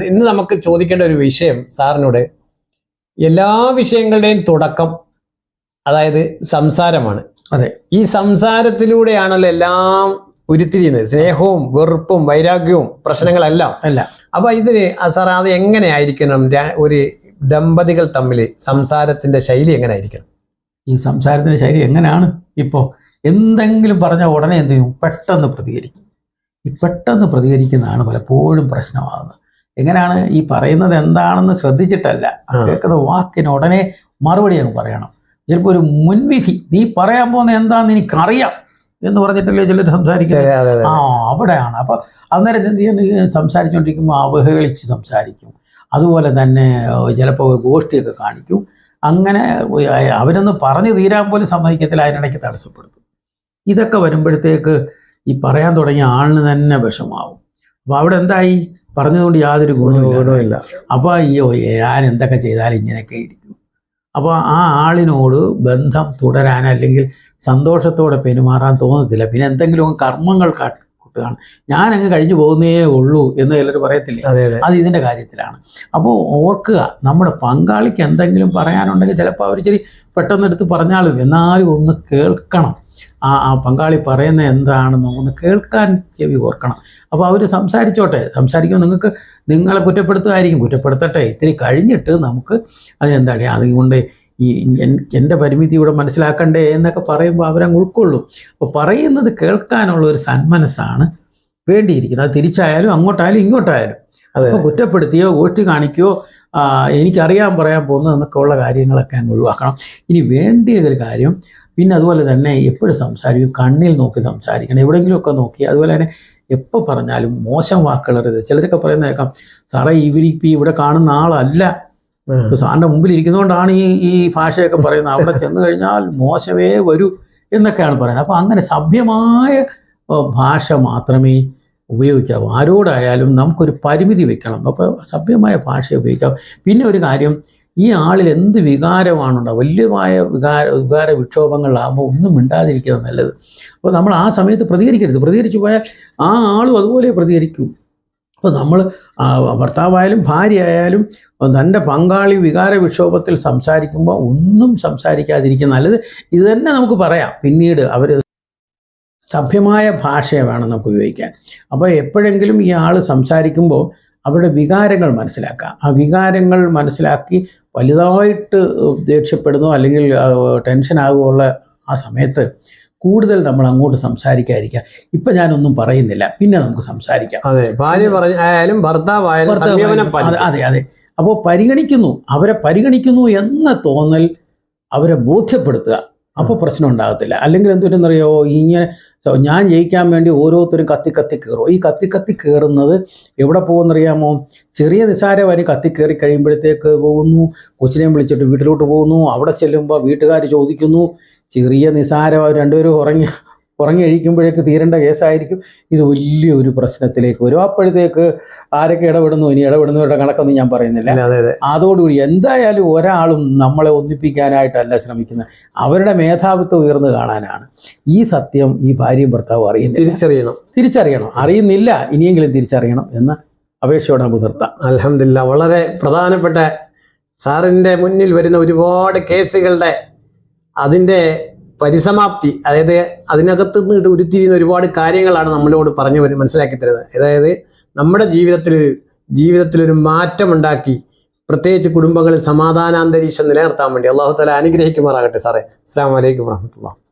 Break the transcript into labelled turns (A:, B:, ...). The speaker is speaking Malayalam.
A: ഇന്ന് നമുക്ക് ചോദിക്കേണ്ട ഒരു വിഷയം സാറിനോട് എല്ലാ വിഷയങ്ങളുടെയും തുടക്കം അതായത് സംസാരമാണ്.
B: അതെ.
A: ഈ സംസാരത്തിലൂടെയാണല്ലോ എല്ലാം ഉരുത്തിരിയുന്നത്. സ്നേഹവും വെറുപ്പും വൈരാഗ്യവും പ്രശ്നങ്ങളെല്ലാം.
B: അല്ല.
A: അപ്പൊ ഇതിന് സാർ അത് എങ്ങനെയായിരിക്കണം ഒരു ദമ്പതികൾ തമ്മിൽ സംസാരത്തിന്റെ ശൈലി എങ്ങനെ ആയിരിക്കണം?
B: ഈ സംസാരത്തിന്റെ ശൈലി എങ്ങനെയാണ് ഇപ്പോ? എന്തെങ്കിലും പറഞ്ഞ ഉടനെ എന്ത് ചെയ്യും? പെട്ടെന്ന് പ്രതികരിക്കും. ഈ പെട്ടെന്ന് പ്രതികരിക്കുന്നതാണ് പലപ്പോഴും പ്രശ്നമാകുന്നത്. എങ്ങനെയാണ് ഈ പറയുന്നത് എന്താണെന്ന് ശ്രദ്ധിച്ചിട്ടല്ല. കേൾക്കുന്ന വാക്കിന് ഉടനെ മറുപടി അങ്ങ് പറയണം. ചിലപ്പോൾ ഒരു മുൻവിധി നീ പറയാൻ പോകുന്ന എന്താണെന്ന് എനിക്കറിയാം എന്ന് പറഞ്ഞിട്ടല്ലേ ചിലർ സംസാരിക്കുന്നത്. ആ അവിടെയാണ്. അപ്പോൾ അന്നേരം എന്ത് ചെയ്യുന്നു? സംസാരിച്ചുകൊണ്ടിരിക്കുമ്പോൾ അവഹേളിച്ച് സംസാരിക്കും. അതുപോലെ തന്നെ ചിലപ്പോൾ ഗോഷ്ഠിയൊക്കെ കാണിക്കും. അങ്ങനെ അവരൊന്ന് പറഞ്ഞു തീരാൻ പോലും സമ്മതിക്കത്തില്ല അതിനിടയ്ക്ക് തടസ്സപ്പെടുത്തും. ഇതൊക്കെ വരുമ്പോഴത്തേക്ക് ഈ പറയാൻ തുടങ്ങിയ ആളിന് തന്നെ വിഷമാവും. അപ്പോൾ അവിടെ എന്തായി? പറഞ്ഞതുകൊണ്ട് യാതൊരു ഗുണവുമില്ല
A: ഗുണമില്ല
B: അപ്പോൾ അയ്യോ ഞാൻ എന്തൊക്കെ ചെയ്താലും ഇങ്ങനെയൊക്കെ ഇരിക്കും. അപ്പോൾ ആ ആളിനോട് ബന്ധം തുടരാൻ അല്ലെങ്കിൽ സന്തോഷത്തോടെ പെരുമാറാൻ തോന്നത്തില്ല. പിന്നെ എന്തെങ്കിലും കർമ്മങ്ങൾ കാട്ടുകയാണ് അങ്ങ് കഴിഞ്ഞു പോകുന്നേ ഉള്ളൂ എന്ന് ചിലർ പറയത്തില്ലേ?
A: അതെ
B: ഇതിന്റെ കാര്യത്തിലാണ്. അപ്പോൾ ഓർക്കുക നമ്മുടെ പങ്കാളിക്ക് എന്തെങ്കിലും പറയാനുണ്ടെങ്കിൽ ചിലപ്പോൾ അവർ ഇച്ചിരി പെട്ടെന്ന് എടുത്ത് പറഞ്ഞാലും എന്നാലും ഒന്ന് കേൾക്കണം. ആ ആ പങ്കാളി പറയുന്ന എന്താണെന്ന് ഒന്ന് കേൾക്കാൻ ചെവി ഓർക്കണം. അപ്പോൾ അവർ സംസാരിച്ചോട്ടെ. സംസാരിക്കുമ്പോൾ നിങ്ങൾക്ക് നിങ്ങളെ കുറ്റപ്പെടുത്തുമായിരിക്കും. കുറ്റപ്പെടുത്തട്ടെ. ഇത്തിരി കഴിഞ്ഞിട്ട് നമുക്ക് അതിനെന്താണ് അതുകൊണ്ട് ഈ എൻ- എന്റെ പരിമിതി ഇവിടെ മനസ്സിലാക്കണ്ടേ എന്നൊക്കെ പറയുമ്പോൾ അവരങ്ങ് ഉൾക്കൊള്ളും. അപ്പോൾ പറയുന്നത് കേൾക്കാനുള്ള ഒരു സന്മനസ്സാണ് വേണ്ടിയിരിക്കുന്നത്. അത് തിരിച്ചായാലും അങ്ങോട്ടായാലും ഇങ്ങോട്ടായാലും.
A: അത്.
B: അപ്പോൾ കുറ്റപ്പെടുത്തിയോ ഗോഷ്ടി കാണിക്കുകയോ എനിക്കറിയാൻ പറയാൻ പോകുന്നത് എന്നൊക്കെ ഉള്ള കാര്യങ്ങളൊക്കെ അങ്ങ് ഒഴിവാക്കണം. ഇനി വേണ്ടിയ ഒരു കാര്യം പിന്നെ അതുപോലെ തന്നെ എപ്പോഴും സംസാരിക്കും കണ്ണിൽ നോക്കി സംസാരിക്കണം എവിടെയെങ്കിലുമൊക്കെ നോക്കി. അതുപോലെ തന്നെ എപ്പോൾ പറഞ്ഞാലും മോശം വാക്കുകളരുത് ചിലരൊക്കെ പറയുന്ന കേൾക്കാം സാറേ ഇവരിപ്പോൾ ഇവിടെ കാണുന്ന ആളല്ല. സാറിന്റെ മുമ്പിൽ ഇരിക്കുന്നതുകൊണ്ടാണ് ഈ ഈ ഭാഷയൊക്കെ പറയുന്നത്. അവിടെ ചെന്ന് കഴിഞ്ഞാൽ മോശമേ വരൂ എന്നൊക്കെയാണ് പറയുന്നത്. അപ്പോൾ അങ്ങനെ സഭ്യമായ ഭാഷ മാത്രമേ ഉപയോഗിക്കാവൂ. ആരോടായാലും നമുക്കൊരു പരിമിതി വെക്കണം. അപ്പോൾ സഭ്യമായ ഭാഷ ഉപയോഗിക്കാം. പിന്നെ ഒരു കാര്യം ഈ ആളിൽ എന്ത് വികാരമാണുണ്ടോ വലിയമായ വികാര വികാര വിക്ഷോഭങ്ങളിലാകുമ്പോൾ ഒന്നും മിണ്ടാതിരിക്കുന്നത് നല്ലത്. അപ്പോൾ നമ്മൾ ആ സമയത്ത് പ്രതികരിക്കരുത്. പ്രതികരിച്ചു പോയാൽ ആ ആളും അതുപോലെ പ്രതികരിക്കും. അപ്പോൾ നമ്മൾ ഭർത്താവായാലും ഭാര്യയായാലും തന്റെ പങ്കാളി വികാര വിക്ഷോഭത്തിൽ സംസാരിക്കുമ്പോൾ ഒന്നും സംസാരിക്കാതിരിക്കുന്ന നല്ലത്. ഇത് തന്നെ നമുക്ക് പറയാം. പിന്നീട് അവർ സഭ്യമായ ഭാഷയെ വേണം നമുക്ക് ഉപയോഗിക്കാൻ. അപ്പോൾ എപ്പോഴെങ്കിലും ഈ ആൾ സംസാരിക്കുമ്പോൾ അവരുടെ വികാരങ്ങൾ മനസ്സിലാക്കുക. ആ വികാരങ്ങൾ മനസ്സിലാക്കി വലുതായിട്ട് ദേഷ്യപ്പെടുന്നോ അല്ലെങ്കിൽ ടെൻഷൻ ആകുകയുള്ള ആ സമയത്ത് കൂടുതൽ നമ്മൾ അങ്ങോട്ട് സംസാരിക്കാതിരിക്കുക ഇപ്പൊ ഞാനൊന്നും പറയുന്നില്ല. പിന്നെ നമുക്ക് സംസാരിക്കാം.
A: അതെ ഭാര്യ പറഞ്ഞു ആയാലും ഭർത്താവായാലും
B: ഭർത്താവ് അതെ അതെ അപ്പോൾ പരിഗണിക്കുന്നു. അവരെ പരിഗണിക്കുന്നു എന്ന തോന്നൽ അവരെ ബോധ്യപ്പെടുത്തുക. അപ്പോൾ പ്രശ്നം ഉണ്ടാകത്തില്ല. അല്ലെങ്കിൽ എന്തുവരെന്നറിയോ ഇങ്ങനെ ഞാൻ ജയിക്കാൻ വേണ്ടി ഓരോരുത്തരും കത്തി കത്തി കയറും. ഈ കത്തി കത്തി കയറുന്നത് എവിടെ പോകുമെന്നറിയാമോ? ചെറിയ നിസാര വരെ കത്തി കയറി കഴിയുമ്പോഴത്തേക്ക് പോകുന്നു. കൊച്ചിനെയും വിളിച്ചിട്ട് വീട്ടിലോട്ട് പോകുന്നു. അവിടെ ചെല്ലുമ്പോൾ വീട്ടുകാർ ചോദിക്കുന്നു ചെറിയ നിസാരം രണ്ടുപേരും ഉറങ്ങി ഉറങ്ങി കഴിക്കുമ്പോഴേക്ക് തീരേണ്ട കേസായിരിക്കും. ഇത് വലിയൊരു പ്രശ്നത്തിലേക്ക് വരും. അപ്പോഴത്തേക്ക് ആരൊക്കെ ഇടപെടുന്നു ഇനി ഇടപെടുന്നവരുടെ കണക്കൊന്നും ഞാൻ പറയുന്നില്ല. അതോടുകൂടി എന്തായാലും ഒരാളും നമ്മളെ ഒന്നിപ്പിക്കാനായിട്ടല്ല ശ്രമിക്കുന്നത്. അവരുടെ മേധാവിത്വം ഉയർന്നു കാണാനാണ്. ഈ സത്യം ഈ ഭാര്യയും ഭർത്താവും അറിയുന്നത്
A: തിരിച്ചറിയണം.
B: തിരിച്ചറിയണം. അറിയുന്നില്ല ഇനിയെങ്കിലും തിരിച്ചറിയണം എന്ന അപേക്ഷയോടെ നമുക്ക് നിർത്താം.
A: അലഹമില്ല വളരെ പ്രധാനപ്പെട്ട സാറിന്റെ മുന്നിൽ വരുന്ന ഒരുപാട് കേസുകളുടെ അതിന്റെ പരിസമാപ്തി അതായത് അതിനകത്ത് നിന്ന് ഉരുത്തിരിയുന്ന ഒരുപാട് കാര്യങ്ങളാണ് നമ്മളോട് പറഞ്ഞു വരും മനസ്സിലാക്കി തരുന്നത്. അതായത് നമ്മുടെ ജീവിതത്തിൽ ജീവിതത്തിൽ ഒരു മാറ്റമുണ്ടാക്കി പ്രത്യേകിച്ച് കുടുംബങ്ങളിൽ സമാധാനാന്തരീക്ഷം നിലനിർത്താൻ വേണ്ടി അള്ളാഹു തല അനുഗ്രഹിക്കുമാറാകട്ടെ സാറേ. അസ്സാം വലൈക്കും വാഹമത്തുള്ള